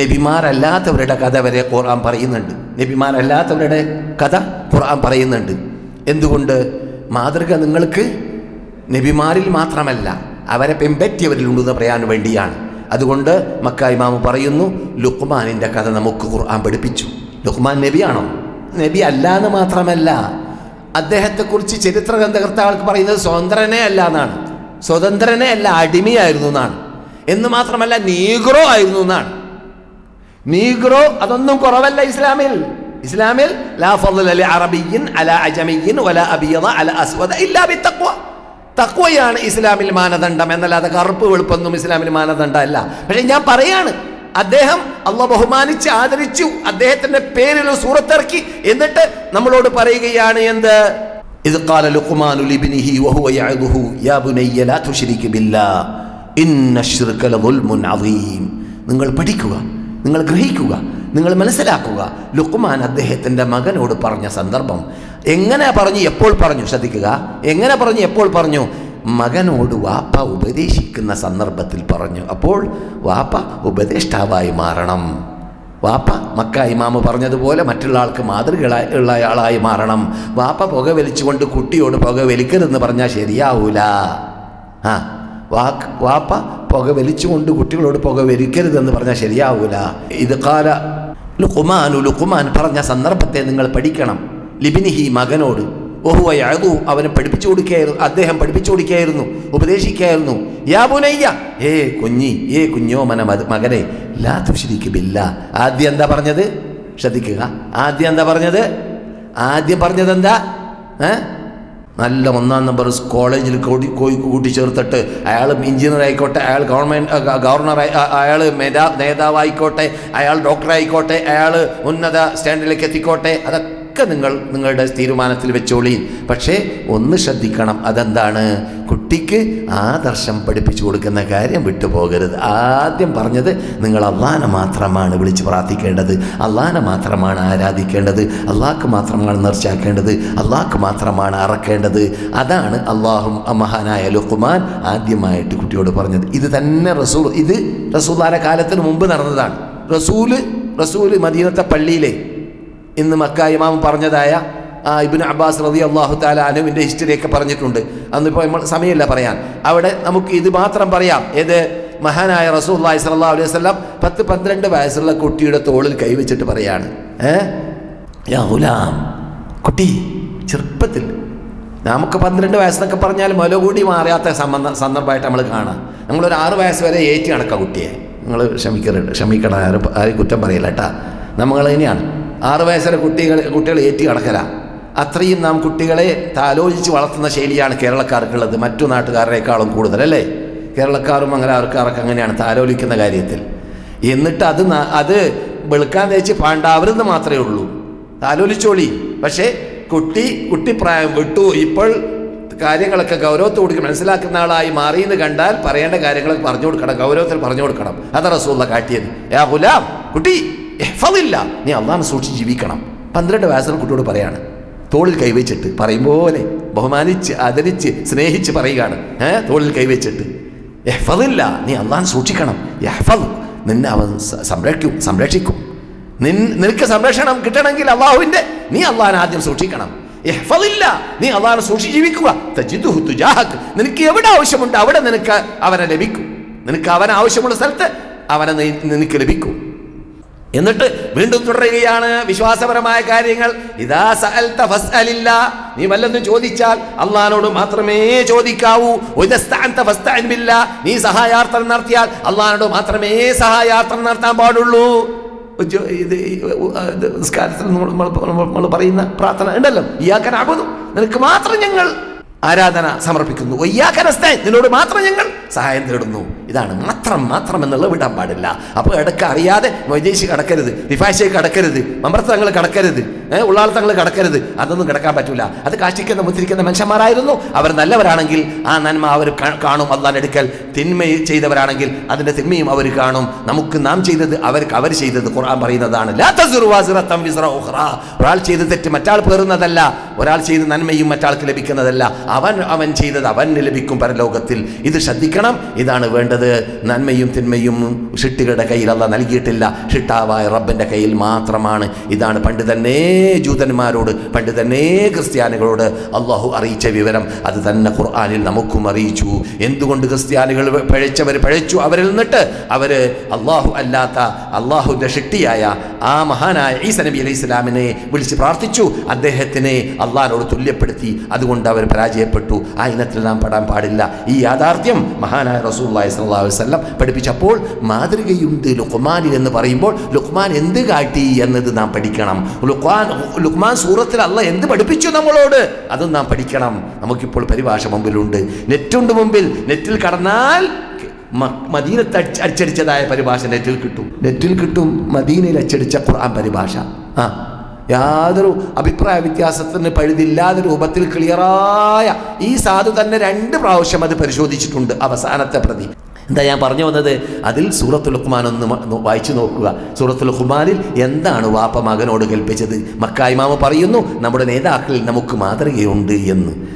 നബിമാരല്ലാത്തവരുടെ കഥ വരെ ഖുർആൻ പറയുന്നുണ്ട്. നബിമാരല്ലാത്തവരുടെ കഥ ഖുർആൻ പറയുന്നുണ്ട്. എന്തുകൊണ്ട്? മാതൃക നിങ്ങൾക്ക് നബിമാരിൽ മാത്രമല്ല അവരെ പെമ്പറ്റിയവരിൽ ഉണ്ടെന്ന് പറയാൻ വേണ്ടിയാണ്. അതുകൊണ്ട് മക്ക പറയുന്നു ലുഹ്മാനിന്റെ കഥ നമുക്ക് ഖുർആൻ പഠിപ്പിച്ചു. ലുഹ്മാൻ നബിയാണോ? നബി അല്ല എന്ന് മാത്രമല്ല അദ്ദേഹത്തെക്കുറിച്ച് ചരിത്ര ഗ്രന്ഥകർത്താക്കൾക്ക് പറയുന്നത് സ്വതന്ത്രനെ അല്ല എന്നാണ്. സ്വതന്ത്രനെ അല്ല അടിമയായിരുന്നു എന്നാണ്. എന്ന് മാത്രമല്ല നീഗ്രോ ആയിരുന്നു എന്നാണ്. നീഗ്രോ അതൊന്നും കുറവല്ല ഇസ്ലാമിൽ. ഇസ്ലാമിൽ ലാ അല അല അസ്വദ ഇല്ലാ തക്വയാണ് ഇസ്ലാമിൽ മാനദണ്ഡം എന്നല്ലാതെ കറുപ്പ് വെളുപ്പൊന്നും ഇസ്ലാമിൽ മാനദണ്ഡമല്ല. പക്ഷെ ഞാൻ പറയാണ് അദ്ദേഹം അള്ള ബഹുമാനിച്ച് ആദരിച്ചു അദ്ദേഹത്തിന്റെ പേരിൽ സൂറത്തിറക്കി. എന്നിട്ട് നമ്മളോട് പറയുകയാണ് എന്ത്? ഇത് നിങ്ങൾ പഠിക്കുക. നിങ്ങൾ ഗ്രഹിക്കുക നിങ്ങൾ മനസ്സിലാക്കുക. ലുക്മാൻ അദ്ദേഹത്തിന്റെ മകനോട് പറഞ്ഞ സന്ദർഭം. എങ്ങനെ പറഞ്ഞു എപ്പോൾ പറഞ്ഞു? ശ്രദ്ധിക്കുക. എങ്ങനെ പറഞ്ഞു എപ്പോൾ പറഞ്ഞു? മകനോട് വാപ്പ ഉപദേശിക്കുന്ന സന്ദർഭത്തിൽ പറഞ്ഞു. അപ്പോൾ വാപ്പ ഉപദേഷ്ടാവായി മാറണം. വാപ്പ മക്ക ഇമാമ് പറഞ്ഞതുപോലെ മറ്റുള്ള ആൾക്ക് മാതൃകളായി ഉള്ള ആളായി മാറണം. വാപ്പ പുക വലിച്ചുകൊണ്ട് കുട്ടിയോട് പുക വലിക്കരുതെന്ന് പറഞ്ഞാൽ ശരിയാവൂല. ആ വാക്ക് വാപ്പ പുക വലിച്ചുകൊണ്ട് കുട്ടികളോട് പുക വലിക്കരുതെന്ന് പറഞ്ഞാൽ ശരിയാവൂല. ഇത് കാല ലുക്കുമാനു ലുക്കുമാൻ പറഞ്ഞ സന്ദർഭത്തെ നിങ്ങൾ പഠിക്കണം. ലിബിനിഹി മകനോട്. ഓഹുവ യാതു അവനെ പഠിപ്പിച്ചു കൊടുക്കുകയായിരുന്നു അദ്ദേഹം പഠിപ്പിച്ചു കൊടുക്കുകയായിരുന്നു യാ ബുനയ്യ ഏ കുഞ്ഞി ഏ കുഞ്ഞോ മന മകനെ ലാ തുഷിരിക്ക് ബില്ല. ആദ്യം എന്താ പറഞ്ഞത്? ശ്രദ്ധിക്കുക. ആദ്യം എന്താ പറഞ്ഞത്? ആദ്യം പറഞ്ഞത് എന്താ ഏ? നല്ല ഒന്നാം നമ്പർ കോളേജിൽ കൂടി കൂടി കൂട്ടിച്ചേർത്തിട്ട് അയാൾ എഞ്ചിനീയർ ആയിക്കോട്ടെ അയാൾ ഗവൺമെന്റ് ഗവർണർ അയാൾ മേധാ നേതാവായിക്കോട്ടെ അയാൾ ഡോക്ടറായിക്കോട്ടെ അയാൾ ഉന്നത സ്റ്റാൻഡിലേക്ക് എത്തിക്കോട്ടെ അതൊക്കെ നിങ്ങൾ നിങ്ങളുടെ തീരുമാനത്തിൽ വെച്ചോളി പക്ഷേ ഒന്ന് ശ്രദ്ധിക്കണം അതെന്താണ്? കുട്ടിക്ക് ആദർശം പഠിപ്പിച്ചു കൊടുക്കുന്ന കാര്യം വിട്ടുപോകരുത്. ആദ്യം പറഞ്ഞത് നിങ്ങൾ അള്ളാനെ മാത്രമാണ് വിളിച്ച് പ്രാർത്ഥിക്കേണ്ടത്. അള്ളാനെ മാത്രമാണ് ആരാധിക്കേണ്ടത്. അള്ളാഹ്ക്ക് മാത്രമാണ് നിർച്ചാക്കേണ്ടത് അള്ളാഹ്ക്ക് മാത്രമാണ് അറക്കേണ്ടത്. അതാണ് അള്ളാഹും മഹാനായ ലുക്കുമാൻ ആദ്യമായിട്ട് കുട്ടിയോട് പറഞ്ഞത്. ഇത് തന്നെ റസൂൾ ഇത് റസൂലാല കാലത്തിന് മുമ്പ് നടന്നതാണ്. റസൂൽ റസൂൽ മദീനത്തെ പള്ളിയിലെ ഇന്ന് മക്ക ഇമാം പറഞ്ഞതായ ഇബിൻ അബ്ബാസ് റതി അള്ളാഹു താല അനുവിന്റെ ഹിസ്റ്ററിയൊക്കെ പറഞ്ഞിട്ടുണ്ട്. അന്നിപ്പോൾ നമ്മൾ സമയമില്ല പറയാൻ. അവിടെ നമുക്ക് ഇത് മാത്രം പറയാം. ഏത്? മഹാനായ റസൂല്ലായി സല്ലാ അലൈഹി വസല്ലം പത്ത് പന്ത്രണ്ട് വയസ്സുള്ള കുട്ടിയുടെ തോളിൽ കൈവച്ചിട്ട് പറയാണ്. ഏ? കുട്ടി ചെറുപ്പത്തിൽ നമുക്ക് പന്ത്രണ്ട് വയസ്സെന്നൊക്കെ പറഞ്ഞാൽ മുല കൂടി മാറിയാത്ത സംബന്ധ സന്ദർഭമായിട്ട് നമ്മൾ കാണാം. നമ്മളൊരു ആറ് വയസ്സ് വരെ ഏറ്റി നടക്കാം കുട്ടിയെ. നിങ്ങൾ ക്ഷമിക്കരുത് ക്ഷമിക്കണം ആരും ആരും കുറ്റം പറയില്ല കേട്ടാ. നമ്മൾ തന്നെയാണ് ആറ് വയസ്സിലെ കുട്ടികൾ കുട്ടികൾ ഏറ്റി നടക്കല. അത്രയും നാം കുട്ടികളെ താലോചിച്ച് വളർത്തുന്ന ശൈലിയാണ് കേരളക്കാർക്കുള്ളത്. മറ്റു നാട്ടുകാരേക്കാളും കൂടുതൽ അല്ലേ? കേരളക്കാരും ആൾക്കാരൊക്കെ അങ്ങനെയാണ് താലോലിക്കുന്ന കാര്യത്തിൽ. എന്നിട്ട് അത് അത് വെളുക്കാൻ തേച്ച് പാണ്ടാവരുന്ന് മാത്രമേ ഉള്ളൂ. താലോലിച്ചോളി. പക്ഷേ കുട്ടി കുട്ടിപ്രായം വിട്ടു. ഇപ്പോൾ കാര്യങ്ങളൊക്കെ ഗൗരവത്തോട് മനസ്സിലാക്കുന്ന ആളായി മാറി എന്ന് കണ്ടാൽ പറയേണ്ട കാര്യങ്ങളൊക്കെ പറഞ്ഞു കൊടുക്കണം. ഗൗരവത്തിൽ പറഞ്ഞു കൊടുക്കണം. അതാ റസൂള്ള കാട്ടിയത്. യാ ഗുലാം കുട്ടി എഹ്ഫദില്ല നീ അള്ളാഹ് സൂക്ഷിച്ച് ജീവിക്കണം. പന്ത്രണ്ട് വയസ്സുള്ള കുട്ടിയോട് പറയാണ്. തോളിൽ കൈവച്ചിട്ട് പറയും പോലെ ബഹുമാനിച്ച് ആദരിച്ച് സ്നേഹിച്ച് പറയുകയാണ്. ഏ തോളിൽ കൈവച്ചിട്ട്. എഹ്ഫദില്ല നീ അള്ളാൻ സൂക്ഷിക്കണം. എഹ്ഫദ് നിന്നെ അവൻ സംരക്ഷിക്കും സംരക്ഷിക്കും. നിൻ നിനക്ക് സംരക്ഷണം കിട്ടണമെങ്കിൽ അള്ളാഹുവിന്റെ നീ അള്ളാൻ ആദ്യം സൂക്ഷിക്കണം. എഹ്ഫദില്ല നീ അള്ളാഹിനെ സൂക്ഷിച്ച് ജീവിക്കുക. തജിദുഹു നിനക്ക് എവിടെ ആവശ്യമുണ്ട് അവിടെ നിനക്ക് അവനെ ലഭിക്കും. നിനക്ക് അവൻ ആവശ്യമുള്ള സ്ഥലത്ത് അവനെ നിനക്ക് ലഭിക്കും. എന്നിട്ട് വീണ്ടും തുടരുകയാണ്. വിശ്വാസപരമായ കാര്യങ്ങൾ. ഇതാ സഅൽത ഫസ്അലില്ല. നീ വല്ലതും ചോദിച്ചാൽ അള്ളഹാനോട് മാത്രമേ ചോദിക്കാവൂ. ബില്ലാ. നീ സഹായാർത്ഥം നടത്തിയാൽ അള്ളഹാനോട് മാത്രമേ സഹായാർത്ഥം നടത്താൻ പാടുള്ളൂ. ഇത് നിസ്കാരത്തിൽ നമ്മൾ പറയുന്ന പ്രാർത്ഥന ഉണ്ടല്ലോ. ഇയാക്കൻ അബുദു നിനക്ക് മാത്രം ഞങ്ങൾ ആരാധന സമർപ്പിക്കുന്നു. നിന്നോട് മാത്രം ഞങ്ങൾ സഹായം തേടുന്നു. ഇതാണ് മാത്രം മാത്രം എന്നുള്ളത് വിടാൻ പാടില്ല. അപ്പോൾ ഇടയ്ക്ക് അറിയാതെ മൊയ്തേശി കടക്കരുത് റിഫാശയെ കടക്കരുത് മമ്പ്രത്തങ്ങൾ കടക്കരുത് ഉള്ളാളത്തങ്ങൾ കടക്കരുത് അതൊന്നും കിടക്കാൻ പറ്റില്ല അത് കാഷ്ടിക്കുന്ന മുത്തിരിക്കുന്ന മനുഷ്യന്മാരായിരുന്നു. അവർ നല്ലവരാണെങ്കിൽ ആ നന്മ അവർ കാണും അതാൻ എടുക്കൽ തിന്മ ചെയ്തവരാണെങ്കിൽ അതിന്റെ തിന്മയും അവർ കാണും. നമുക്ക് നാം ചെയ്തത് അവർക്ക് അവർ ചെയ്തത് ഖുർആൻ പറയുന്നതാണ്. ഒരാൾ ചെയ്ത് തെറ്റ് മറ്റാൾ പേറുന്നതല്ല. ഒരാൾ ചെയ്ത് നന്മയും മറ്റാൾക്ക് ലഭിക്കുന്നതല്ല. അവൻ അവൻ ചെയ്തത് അവന് ലഭിക്കും പരലോകത്തിൽ. ഇത് ശ്രദ്ധിക്കണം. ഇതാണ് വേണ്ടത്. നന്മയും തിന്മയും ഷിട്ടുകളുടെ കയ്യിൽ അല്ല നൽകിയിട്ടില്ല. ഷിട്ടാവായ റബ്ബന്റെ കയ്യിൽ മാത്രമാണ്. ഇതാണ് പണ്ട് തന്നെ ജൂതന്മാരോട് പണ്ട് തന്നെ ക്രിസ്ത്യാനികളോട് അള്ളാഹു അറിയിച്ച വിവരം. അത് തന്നെ ഖുർആാനിൽ നമുക്കും അറിയിച്ചു. എന്തുകൊണ്ട് ക്രിസ്ത്യാനികൾ പഴച്ചവർ പഴച്ചു അവരിൽ നിന്നിട്ട്? അവർ അള്ളാഹു അല്ലാത്ത അള്ളാഹുവിന്റെ ഷിട്ടിയായ ആ മഹാനായ ഈസ നബി അലൈഹി ഇസ്ലാമിനെ വിളിച്ച് പ്രാർത്ഥിച്ചു. അദ്ദേഹത്തിനെ അള്ളാഹിനോട് തുല്യപ്പെടുത്തി. അതുകൊണ്ട് അവർ പരാജയപ്പെട്ടു. ആ ഇനത്തിൽ നാം പെടാൻ പാടില്ല. ഈ യാഥാർത്ഥ്യം മഹാനായ റസൂല്ലായി അലൈഹി വസല്ലം പഠിപ്പിച്ചപ്പോൾ മാതൃകയുണ്ട് ലുക്മാനിൽ എന്ന് പറയുമ്പോൾ ലുക്മാൻ എന്ത് കാട്ടി എന്നത് നാം പഠിക്കണം. ലുക്മാൻ ലുക്മാൻ സൂറത്തിൽ അല്ല എന്ത് പഠിപ്പിച്ചു നമ്മളോട്? അതും നാം പഠിക്കണം. നമുക്കിപ്പോൾ പരിഭാഷ മുമ്പിലുണ്ട്. നെറ്റുണ്ട് മുമ്പിൽ. നെറ്റിൽ കടന്നാൽ മദീനത്ത് അച്ചടിച്ചതായ പരിഭാഷ നെറ്റിൽ കിട്ടും. നെറ്റിൽ കിട്ടും മദീനയിൽ അച്ചടിച്ച ഖുർആൻ പരിഭാഷ. ആ യാതൊരു അഭിപ്രായ വ്യത്യാസത്തിന് പഴുതില്ലാതെ രൂപത്തിൽ ക്ലിയറായ ഈ സാധു തന്നെ രണ്ട് പ്രാവശ്യം അത് പരിശോധിച്ചിട്ടുണ്ട് അവസാനത്തെ പ്രതി. എന്താ ഞാൻ പറഞ്ഞു വന്നത്? അതിൽ സൂറത്തുൽ ഖുമാൻ ഒന്ന് വായിച്ചു നോക്കുക. സൂറത്തുൽ ഖുമാനിൽ എന്താണ് വാപ്പ മകനോട് കൽപ്പിച്ചത്? മക്കായിമാമ പറയുന്നു നമ്മുടെ നേതാക്കളിൽ നമുക്ക് മാതൃകയുണ്ട് എന്ന്.